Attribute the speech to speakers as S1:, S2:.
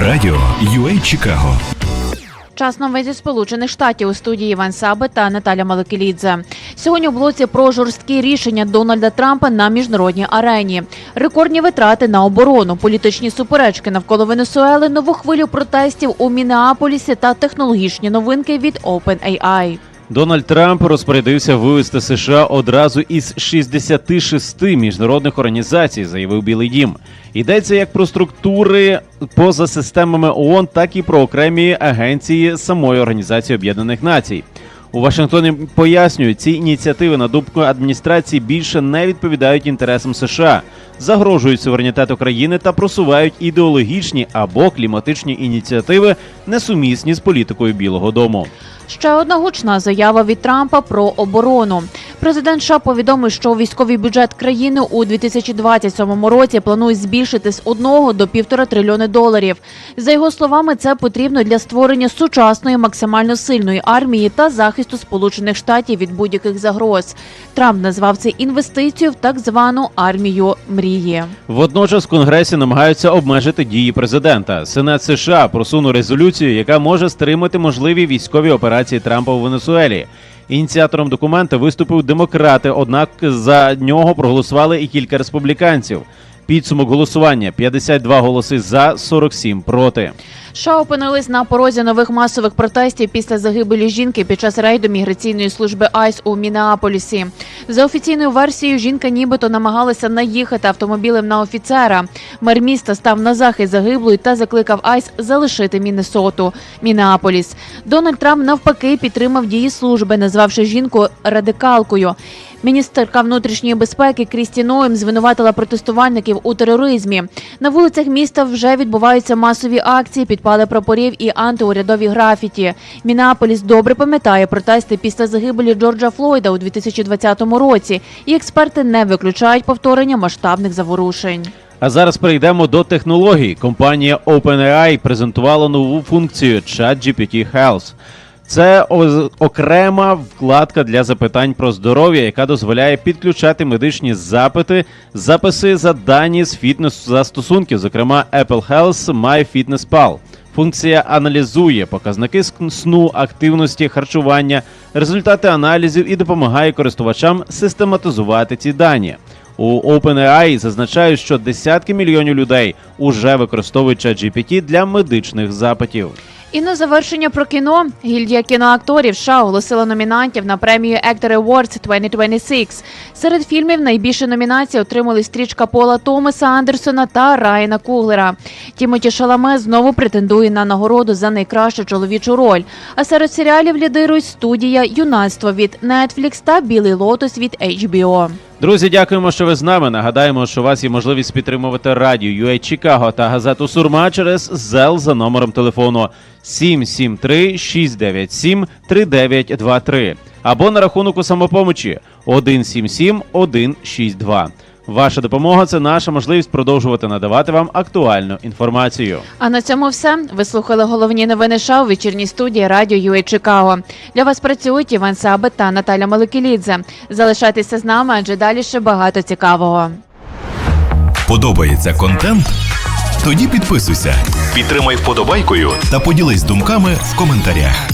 S1: Радіо UA Чикаго.
S2: Час новин зі Сполучених Штатів у студії Іван Саби та Наталя Маликелідзе. Сьогодні у блоці про жорсткі рішення Дональда Трампа на міжнародній арені, рекордні витрати на оборону, політичні суперечки навколо Венесуели, нову хвилю протестів у Мінеаполісі та технологічні новинки від OpenAI.
S3: Дональд Трамп розпорядився вивести США одразу із 66 міжнародних організацій, заявив Білий Дім. Йдеться як про структури поза системами ООН, так і про окремі агенції самої Організації Об'єднаних Націй. У Вашингтоні пояснюють, ці ініціативи на думку адміністрації більше не відповідають інтересам США, загрожують суверенітету країни та просувають ідеологічні або кліматичні ініціативи, несумісні з політикою Білого Дому.
S2: Ще одна гучна заява від Трампа про оборону. Президент США повідомив, що військовий бюджет країни у 2027 році планують збільшити з 1 до 1,5 трильйони доларів. За його словами, це потрібно для створення сучасної максимально сильної армії та захисту Сполучених Штатів від будь-яких загроз. Трамп назвав це інвестицію в так звану армію мрії.
S3: Водночас в Конгресі намагаються обмежити дії президента. Сенат США просунув резолюцію, яка може стримати можливі військові операції Трампа у Венесуелі. Ініціатором документа виступив демократи, однак за нього проголосували і кілька республіканців. Підсумок голосування: 52 голоси за, 47 проти.
S2: США опинились на порозі нових масових протестів після загибелі жінки під час рейду міграційної служби АЙС у Мінеаполісі. За офіційною версією, жінка нібито намагалася наїхати автомобілем на офіцера. Мер міста став на захист загиблої та закликав АЙС залишити Міннесоту. Мінеаполіс. Дональд Трамп навпаки підтримав дії служби, назвавши жінку радикалкою. Міністерка внутрішньої безпеки Крісті Ноєм звинуватила протестувальників у тероризмі. На вулицях міста вже відбуваються масові акції, підпали прапорів і антиурядові графіті. Мінеаполіс добре пам'ятає протести після загибелі Джорджа Флойда у 2020 році, і експерти не виключають повторення масштабних заворушень.
S3: А зараз перейдемо до технологій. Компанія OpenAI презентувала нову функцію ChatGPT Health. Це окрема вкладка для запитань про здоров'я, яка дозволяє підключати медичні запити, записи за дані з фітнес застосунків, зокрема Apple Health MyFitnessPal. Функція аналізує показники сну, активності, харчування, результати аналізів і допомагає користувачам систематизувати ці дані. У OpenAI зазначають, що десятки мільйонів людей уже використовують ChatGPT для медичних запитів.
S2: І на завершення про кіно гільдія кіноакторів США оголосила номінантів на премію Actor Awards 2026. Серед фільмів найбільше номінацій отримали стрічка Пола Томаса Андерсона та Райана Куглера. Тімоті Шаламе знову претендує на нагороду за найкращу чоловічу роль. А серед серіалів лідирують студія Юнацтво від Netflix та Білий Лотос від HBO.
S3: Друзі, дякуємо, що ви з нами. Нагадаємо, що у вас є можливість підтримувати радіо UA Чикаго та газету Сурма через ЗЕЛ за номером телефону 773 697 3923 або на рахунок у самопомочі 177 162. Ваша допомога це наша можливість продовжувати надавати вам актуальну інформацію.
S2: А на цьому все. Ви слухали головні новини США у вечірній студії радіо UA Чикаго. Для вас працюють Іван Сабит та Наталя Маликелідзе. Залишайтеся з нами, адже далі ще багато цікавого.
S1: Подобається контент? Тоді підписуйся, підтримай вподобайкою та поділись думками в коментарях.